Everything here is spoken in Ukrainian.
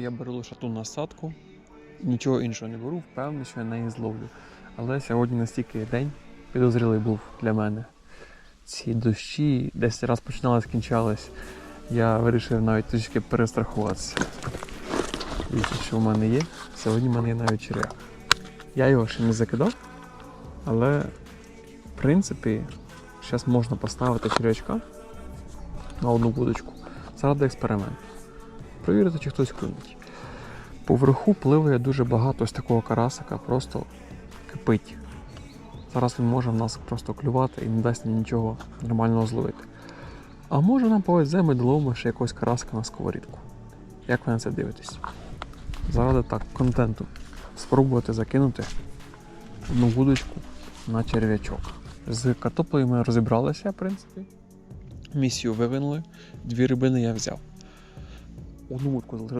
Я беру лише ту насадку, нічого іншого не беру, впевнений, що я неї зловлю. Але сьогодні настільки день підозрілий був для мене. Ці дощі десь раз починали, скінчались. Я вирішив навіть трішки перестрахуватися. Дивіться, що в мене є. Сьогодні в мене є навіть черв'як. Я його ще не закидав, але в принципі зараз можна поставити черв'ячка на одну вудочку заради експерименту. Провірити, чи хтось клюнуть. Поверху пливає дуже багато ось такого карасика, просто кипить. Зараз він може в нас просто клювати і не дасть нічого нормального зловити. А може нам повезе, ми доловимо ще якогось караска на сковорідку. Як ви на це дивитесь? Заради так, контенту. Спробувати закинути одну вудочку на черв'ячок. З картоплею ми розібралися, в принципі. Місію вивинули, дві рибини я взяв. অনুমোদ করে